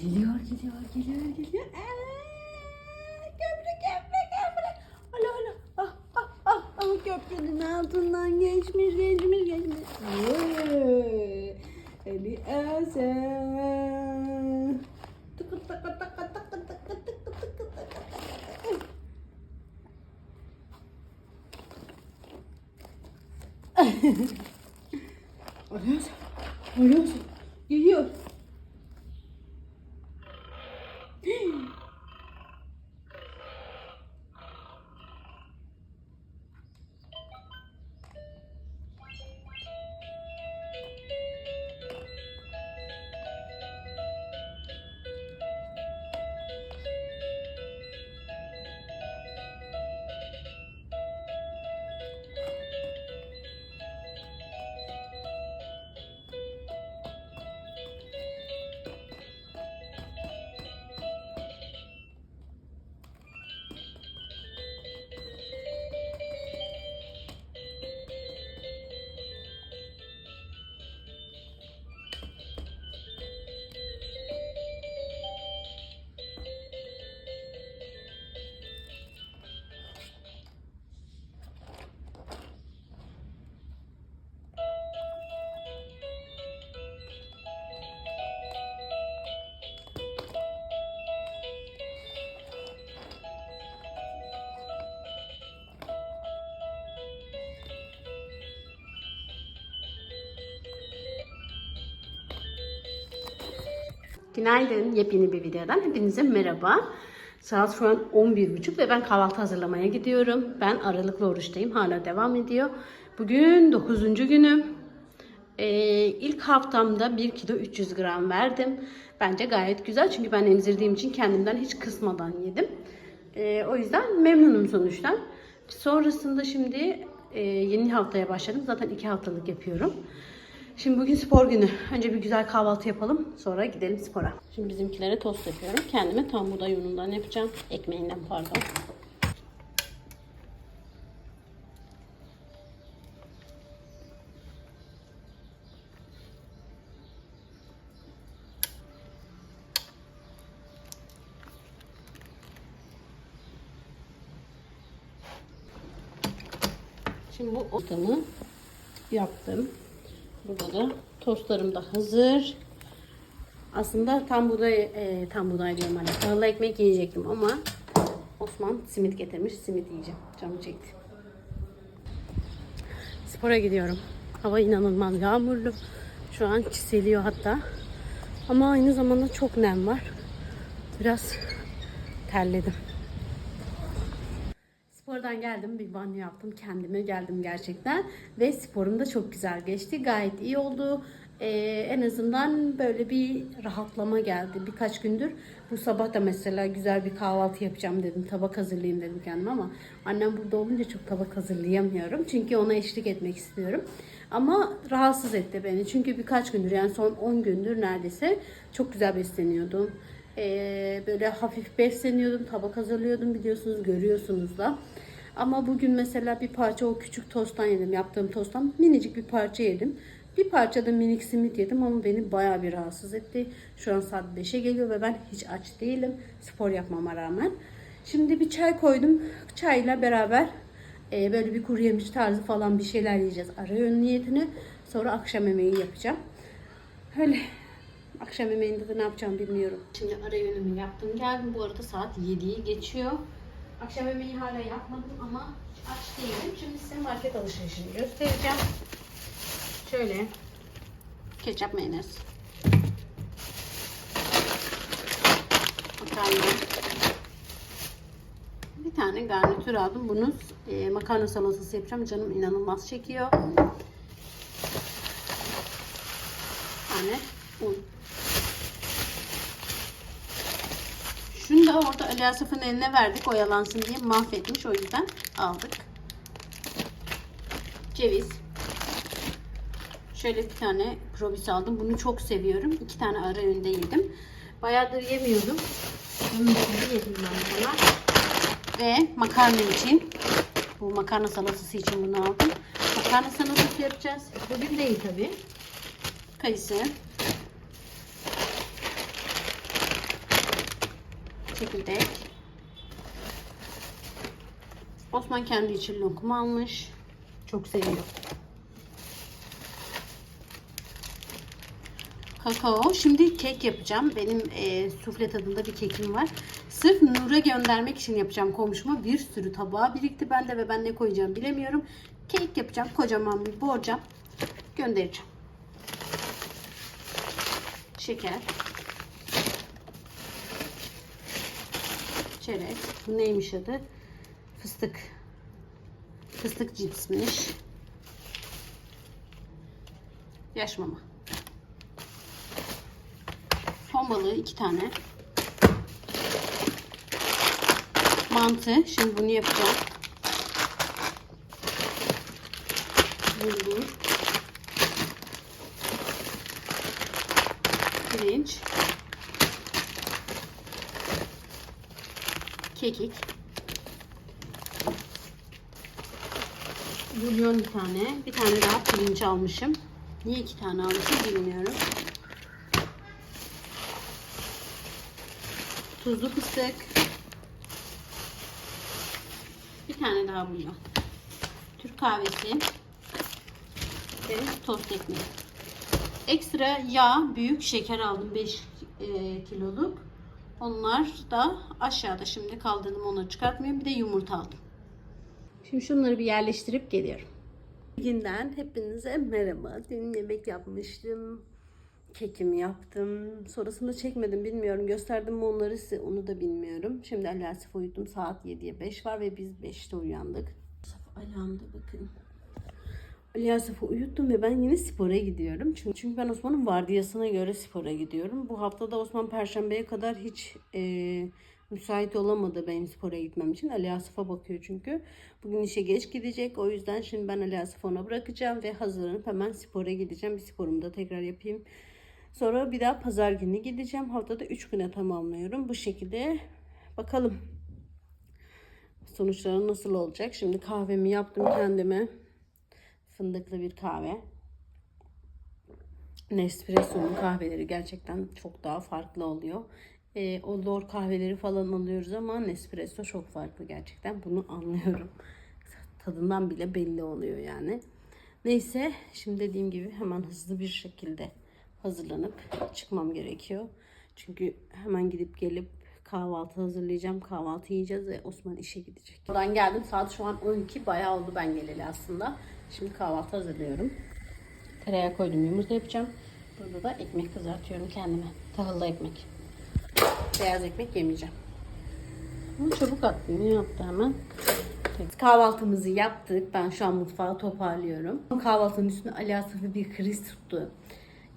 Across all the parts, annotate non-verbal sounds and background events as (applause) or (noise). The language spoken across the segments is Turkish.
Geliyor, geliyor, geliyor, geliyor. Aa, köprü, köprü, köprü. Alo, alo. Ah, ah, ah, ah, köprünün altından geçmiş, geçmiş, geçmiş. Eli Ezen. Tıkı tıkı tıkı tıkı tıkı tıkı tıkı tıkı. Arıyorsun, arıyorsun. Günaydın. Yepyeni bir videodan hepinize merhaba. Saat şu an 11.30 ve ben kahvaltı hazırlamaya gidiyorum. Ben aralıklı oruçtayım. Hala devam ediyor. Bugün 9. günüm. Ee, ilk haftamda 1 kilo 300 gram verdim. Bence gayet güzel çünkü ben emzirdiğim için kendimden hiç kısmadan yedim. Ee, o yüzden memnunum sonuçtan. Sonrasında şimdi e, yeni haftaya başladım. Zaten 2 haftalık yapıyorum. Şimdi bugün spor günü. Önce bir güzel kahvaltı yapalım. Sonra gidelim spora. Şimdi bizimkilere tost yapıyorum. Kendime tam buğday unundan yapacağım. Ekmeğinden pardon. Şimdi bu otamı yaptım. Burada da tostlarım da hazır. Aslında tam buğday, e, tam buğday diyorum hani. Tahıllı ekmek yiyecektim ama Osman simit getirmiş. Simit yiyeceğim. Canım çekti. Spora gidiyorum. Hava inanılmaz yağmurlu. Şu an çiseliyor hatta. Ama aynı zamanda çok nem var. Biraz terledim. Spordan geldim, bir banyo yaptım, kendime geldim gerçekten ve sporum da çok güzel geçti. Gayet iyi oldu. Ee, en azından böyle bir rahatlama geldi. Birkaç gündür bu sabah da mesela güzel bir kahvaltı yapacağım dedim. Tabak hazırlayayım dedim kendime ama annem burada olunca çok tabak hazırlayamıyorum. Çünkü ona eşlik etmek istiyorum. Ama rahatsız etti beni. Çünkü birkaç gündür yani son 10 gündür neredeyse çok güzel besleniyordum. Ee, böyle hafif besleniyordum, tabak hazırlıyordum biliyorsunuz, görüyorsunuz da. Ama bugün mesela bir parça o küçük tosttan yedim, yaptığım tosttan minicik bir parça yedim. Bir parça da minik simit yedim ama beni bayağı bir rahatsız etti. Şu an saat 5'e geliyor ve ben hiç aç değilim spor yapmama rağmen. Şimdi bir çay koydum. Çayla beraber e, böyle bir kuru yemiş tarzı falan bir şeyler yiyeceğiz ara öğün niyetine. Sonra akşam yemeği yapacağım. Öyle Akşam yemeğinde de ne yapacağım bilmiyorum. Şimdi ara öğünümü yaptım geldim. Bu arada saat 7'yi geçiyor. Akşam yemeği hala yapmadım ama aç değilim. Şimdi size market alışverişini göstereceğim. Şöyle ketçap mayonez. Makarna. Bir tane garnitür aldım. Bunu e, makarna salatası yapacağım. Canım inanılmaz çekiyor. Bir da orada Ali Asaf'ın eline verdik oyalansın diye mahvetmiş. O yüzden aldık. Ceviz. Şöyle bir tane probis aldım. Bunu çok seviyorum. İki tane ara öğünde yedim. Bayağıdır yemiyordum. Bunun için yedim ben buna. Ve makarna için. Bu makarna salatası için bunu aldım. Makarna salatası yapacağız. Bugün değil tabi. Kayısı. Çekirdek. Osman kendi için lokum almış. Çok seviyor. Kakao. Şimdi kek yapacağım. Benim e, sufle tadında bir kekim var. Sırf Nur'a göndermek için yapacağım komşuma. Bir sürü tabağa birikti bende ve ben ne koyacağım bilemiyorum. Kek yapacağım. Kocaman bir borcam. Göndereceğim. Şeker. Çerez. Bu neymiş adı? Fıstık. Fıstık cipsmiş. Yaş mama. Ton balığı iki tane. Mantı. Şimdi bunu yapacağım. Bulgur. Pirinç. Kekik. Bulyon bir tane. Bir tane daha pirinç almışım. Niye iki tane almışım bilmiyorum. Tuzlu fıstık. Bir tane daha bulyon. Türk kahvesi. Ve tost ekmeği. Ekstra yağ, büyük şeker aldım 5 kiloluk. Onlar da aşağıda şimdi kaldırdım onları çıkartmıyorum. Bir de yumurta aldım. Şimdi şunları bir yerleştirip geliyorum. Günden hepinize merhaba. Dün yemek yapmıştım. Kekimi yaptım. Sonrasında çekmedim bilmiyorum. Gösterdim mi onları size onu da bilmiyorum. Şimdi Ali Asif uyudum. Saat 7'ye 5 var ve biz 5'te uyandık. Ayağımda bakın. Ali uyuttum ve ben yine spora gidiyorum. Çünkü, çünkü ben Osman'ın vardiyasına göre spora gidiyorum. Bu hafta da Osman Perşembe'ye kadar hiç e, müsait olamadı benim spora gitmem için. Ali Asaf'a bakıyor çünkü. Bugün işe geç gidecek. O yüzden şimdi ben Ali Asaf'ı ona bırakacağım ve hazırlanıp hemen spora gideceğim. Bir sporumu da tekrar yapayım. Sonra bir daha pazar günü gideceğim. Haftada 3 güne tamamlıyorum. Bu şekilde bakalım sonuçları nasıl olacak. Şimdi kahvemi yaptım kendime. Fındıklı bir kahve. Nespresso'nun kahveleri gerçekten çok daha farklı oluyor. E, o lor kahveleri falan alıyoruz ama Nespresso çok farklı gerçekten. Bunu anlıyorum. (laughs) Tadından bile belli oluyor yani. Neyse şimdi dediğim gibi hemen hızlı bir şekilde hazırlanıp çıkmam gerekiyor. Çünkü hemen gidip gelip kahvaltı hazırlayacağım. Kahvaltı yiyeceğiz ve Osman işe gidecek. Buradan geldim. Saat şu an 12. Bayağı oldu ben geleli aslında. Şimdi kahvaltı hazırlıyorum. Tereyağı koydum. Yumurta yapacağım. Burada da ekmek kızartıyorum kendime. Tahıllı ekmek. Beyaz ekmek yemeyeceğim. Ama çabuk attım. Ne yaptı hemen? Kahvaltımızı yaptık. Ben şu an mutfağı toparlıyorum. Kahvaltının üstüne Ali Asaf'ı bir kriz tuttu.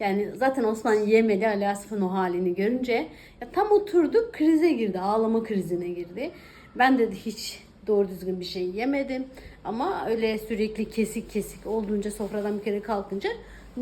Yani zaten Osman yemedi Ali Asaf'ın o halini görünce. Ya tam oturduk krize girdi. Ağlama krizine girdi. Ben de hiç doğru düzgün bir şey yemedim. Ama öyle sürekli kesik kesik olduğunca sofradan bir kere kalkınca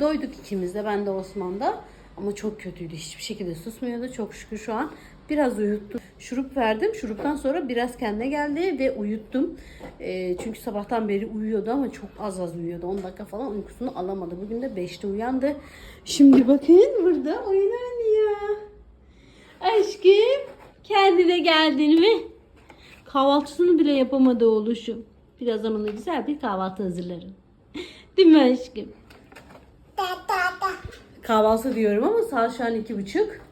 doyduk ikimiz de. Ben de Osman da. Ama çok kötüydü. Hiçbir şekilde susmuyordu. Çok şükür şu an biraz uyuttum. Şurup verdim. Şuruptan sonra biraz kendine geldi ve uyuttum. E, çünkü sabahtan beri uyuyordu ama çok az az uyuyordu. 10 dakika falan uykusunu alamadı. Bugün de 5'te uyandı. Şimdi bakın burada oyun oynuyor. Aşkım kendine geldin mi? Kahvaltısını bile yapamadı oğluşum. Birazdan ona güzel bir kahvaltı hazırlarım. (laughs) Değil mi aşkım? Kahvaltı diyorum ama saat şu an iki buçuk.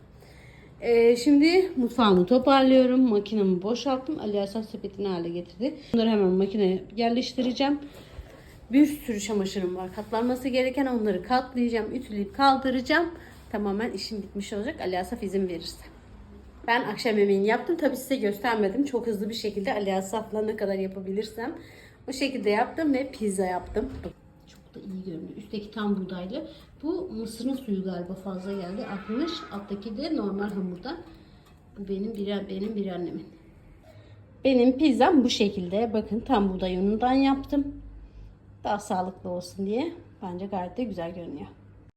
Ee, şimdi mutfağımı toparlıyorum. Makinemi boşalttım. Ali Asaf sepetini hale getirdi. Bunları hemen makineye yerleştireceğim. Bir sürü çamaşırım var. Katlanması gereken onları katlayacağım. Ütüleyip kaldıracağım. Tamamen işim bitmiş olacak. Ali Asaf izin verirse. Ben akşam yemeğini yaptım. Tabi size göstermedim. Çok hızlı bir şekilde Ali Asaf'la ne kadar yapabilirsem. O şekilde yaptım ve pizza yaptım. Çok da iyi görünüyor. Üstteki tam buğdaylı. Bu mısırın suyu galiba fazla geldi. Akmış. Alttaki de normal hamurdan. Bu benim bir, benim bir annemin. Benim pizzam bu şekilde. Bakın tam buğday unundan yaptım. Daha sağlıklı olsun diye. Bence gayet de güzel görünüyor.